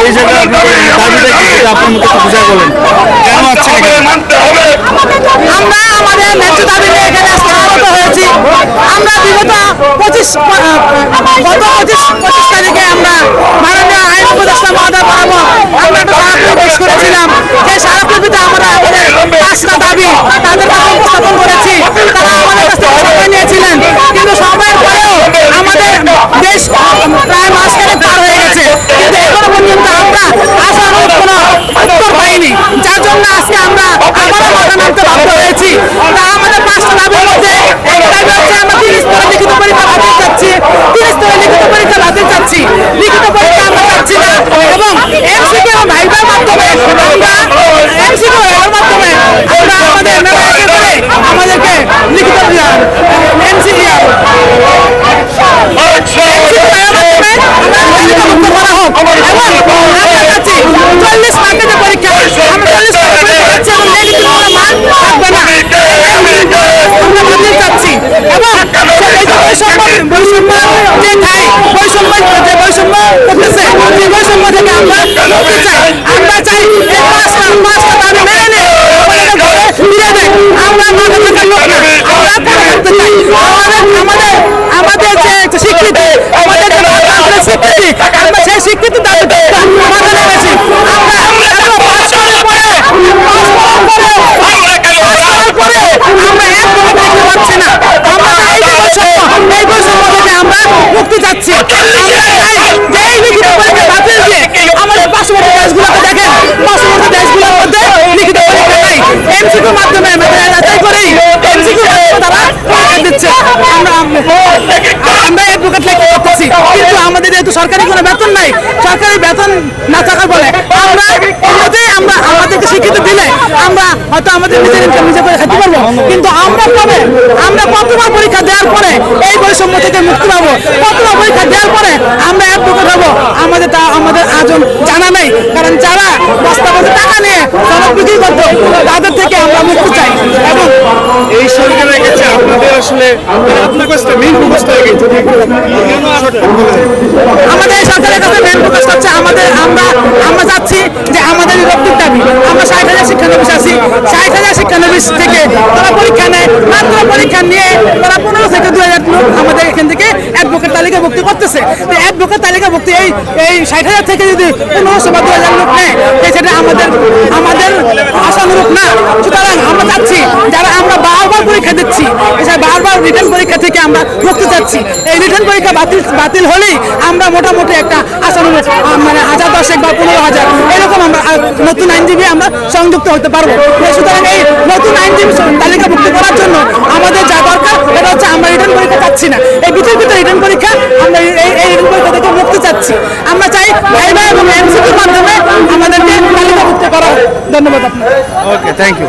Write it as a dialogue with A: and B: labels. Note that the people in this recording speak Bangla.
A: এই জায়গায় দাবিটা কি আপনার মতো একটু বুঝায় কেন আসছেন
B: আমরা আমাদের ন্যায্য দাবি এখানে আজকে হয়েছি আমরা বিগত পঁচিশ গত পঁচিশ পঁচিশ তারিখে আমরা মাননীয় আইন উপদেষ্টা বরাবর আমরা একটা করেছিলাম যে স্মারকলিপিতে আমরা আমাদের পাঁচটা দাবি তাদের কাছে উপস্থাপন করেছি তারা আমাদের কাছ থেকে সময় নিয়েছিলেন কিন্তু সময়ের পরেও আমাদের দেশ প্রায় মাসখানেক পার হয়ে গেছে কিন্তু এখনও পর্যন্ত আমরা আশানুরূপ কোনো উত্তর পাইনি যার জন্য আজকে আমরা আবারও মাথা নামতে বাধ্য হয়েছি তা আমাদের পাঁচটা দাবির মধ্যে এক দাবি হচ্ছে আমরা তিন স্তরে লিখিত পরীক্ষা বাতিল চাচ্ছি তিন স্তরে লিখিত পরীক্ষা বাতিল চাচ্ছি লিখিত পরীক্ষা আমরা চাচ্ছি না এবং এমসিকে এবং ভাইবার মাধ্যমে আমরা এমসিকে ভাইবার মাধ্যমে আমরা আমাদের মেধাকে করে আমাদেরকে লিখিত এমসিকে চল্লিশ মার্কেটের পরীক্ষা আমরা চল্লিশ মার্কেটের পরীক্ষা এবং নেগেটিভ কোনো মান থাকবে না আমরা বাতিল চাচ্ছি এবং এই যে বৈষম্য বৈষম্য যে ঠাই বৈষম্য যে বৈষম্য করতেছে সেই বৈষম্য থেকে আমরা মুক্তি চাই আমরা চাই এই পাঁচটা পাঁচটা দাবি মেনে নিয়ে আমাদের ঘরে ফিরে দেয় আমরা মাথা থাকার লোক না আমরা পড়ে থাকতে চাই আমাদের আমাদের আমাদের যে একটা স্বীকৃতি আমাদের যে গণতন্ত্রের স্বীকৃতি আমরা সেই স্বীকৃতি দাবিতে মাথা রেখেছি আমরা এখনও পাঁচ করার পরে পাঁচ করার পরে পাঁচ করার পরে আমরা এক কোনো দেখতে পাচ্ছি না আমরা এই যে বৈষম্য এই বৈষম্য থেকে মুক্তি চাচ্ছি আমাদের পার্শ্ববর্তী দেশগুলোতে দেখেন পার্শ্ববর্তী দেশগুলোর মধ্যে লিখিত পরীক্ষা নাই এমসিকিউর মাধ্যমে যাচাই করেই এমসিকিউর মাধ্যমে তারা পরীক্ষা দিচ্ছে। আমরা আমরা অ্যাডভোকেট লেখা করতেছি কিন্তু আমাদের যেহেতু সরকারি কোনো বেতন নাই সরকারি বেতন না থাকার ফলে আমরা আমরা আমাদেরকে স্বীকৃতি দিলে আমরা হয়তো আমাদের নিজের ইনকাম নিজে করে খেতে পারব। কিন্তু আমরা আমরা কতবার পরীক্ষা দেওয়ার পরে এই বৈষম্য থেকে মুক্তি পাবো। কতবার পরীক্ষা দেওয়ার পরে আমরা অ্যাডভোকেট হব আমাদের তা আমাদের আজম জানা নেই। কারণ যারা বস্তা বস্তা টাকা নিয়ে সড়ক বিক্রি করতো, তাদের থেকে আমরা মুক্তি চাই। এবং
A: এই সরকারের কাছে আপনাদের আসলে ফোকাসটা মেইন ফোকাসটা কি যদি একটু কেন shortcut বলেন?
B: আমাদের এই সরকারের কাছে মেন ফোকাস হচ্ছে আমাদের আমরা আমরা চাচ্ছি যে আমাদের বিভক্তির দাবি আমরা ষাট হাজার শিক্ষানবিশ আছি হাজার শিক্ষানবিশ থেকে তারা পরীক্ষা নেয়। মাত্র পরীক্ষা নিয়ে তারা পনেরো থেকে হাজার লোক আমাদের এখান থেকে অ্যাডভোকেট তালিকা ভুক্তি করতেছে। অ্যাডভোকেট তালিকা ভুক্তি এই এই ষাট হাজার থেকে যদি পনেরোশো বা দুই হাজার লোক নেয় সেটা আমাদের আমাদের আশানুরূপ না। সুতরাং আমরা চাচ্ছি, যারা আমরা বারবার পরীক্ষা দিচ্ছি এসব বারবার রিটার্ন পরীক্ষা থেকে আমরা মুক্তি চাচ্ছি, এই রিটার্ন পরীক্ষা বাতিল বাতিল হলেই আমরা মোটামুটি একটা আশানুরূপ মানে হাজার দশেক বা পনেরো হাজার নতুন আইনজীবী আমরা সংযুক্ত হতে পারব। সুতরাং এই নতুন আইনজীবী তালিকাভুক্ত করার জন্য আমাদের যা দরকার এটা হচ্ছে আমরা রিটার্ন পরীক্ষা চাচ্ছি না। এই বিতর্কিত রিটার্ন পরীক্ষা আমরা এই রিটার্ন পরীক্ষা থেকে মুক্তি চাচ্ছি। আমরা চাই ভাইবা এবং এমসিকিউর মাধ্যমে আমাদেরকে তালিকাভুক্ত করা ধন্যবাদ আপনাকে।
A: Okay thank you